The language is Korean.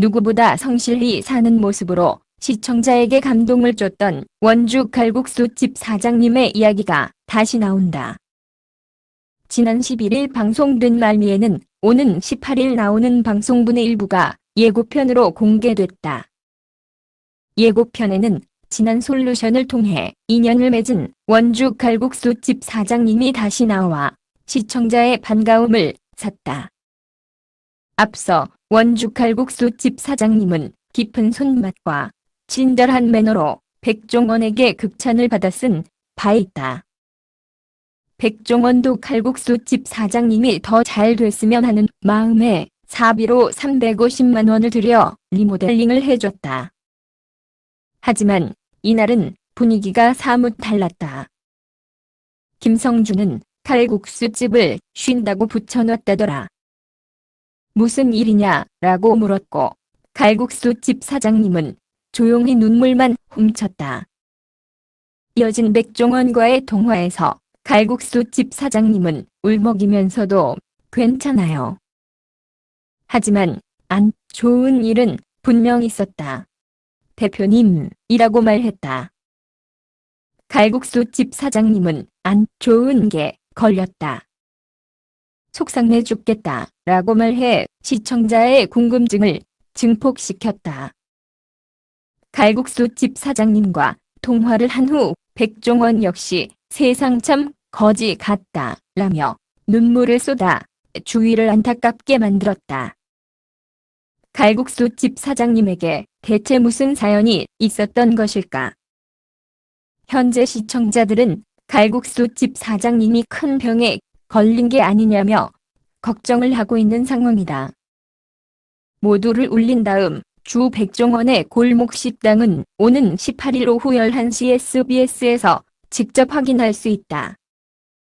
누구보다 성실히 사는 모습으로 시청자에게 감동을 줬던 원주 칼국수집 사장님의 이야기가 다시 나온다. 지난 11일 방송된 말미에는 오는 18일 나오는 방송분의 일부가 예고편으로 공개됐다. 예고편에는 지난 솔루션을 통해 인연을 맺은 원주 칼국수집 사장님이 다시 나와 시청자의 반가움을 샀다. 앞서 원주 칼국수집 사장님은 깊은 손맛과 친절한 매너로 백종원에게 극찬을 쓴바 있다. 백종원도 칼국수집 사장님이 더 잘 됐으면 하는 마음에 사비로 350만 원을 들여 리모델링을 해줬다. 하지만 이날은 분위기가 사뭇 달랐다. 김성주는 칼국수집을 쉰다고 붙여놨다더라. 무슨 일이냐? 라고 물었고, 칼국수 집 사장님은 조용히 눈물만 훔쳤다. 이어진 백종원과의 통화에서 칼국수 집 사장님은 울먹이면서도 괜찮아요. 하지만 안 좋은 일은 분명 있었다. 대표님이라고 말했다. 칼국수 집 사장님은 안 좋은 게 걸렸다. 속상해 죽겠다 라고 말해 시청자의 궁금증을 증폭시켰다. 칼국수 집 사장님과 통화를 한 후 백종원 역시 세상 참 거지 같다 라며 눈물을 쏟아 주위를 안타깝게 만들었다. 칼국수 집 사장님에게 대체 무슨 사연이 있었던 것일까? 현재 시청자들은 칼국수 집 사장님이 큰 병에 걸린 게 아니냐며 걱정을 하고 있는 상황이다. 모두를 울린 다음 주 백종원의 골목 식당은 오는 18일 오후 11시 SBS에서 직접 확인할 수 있다.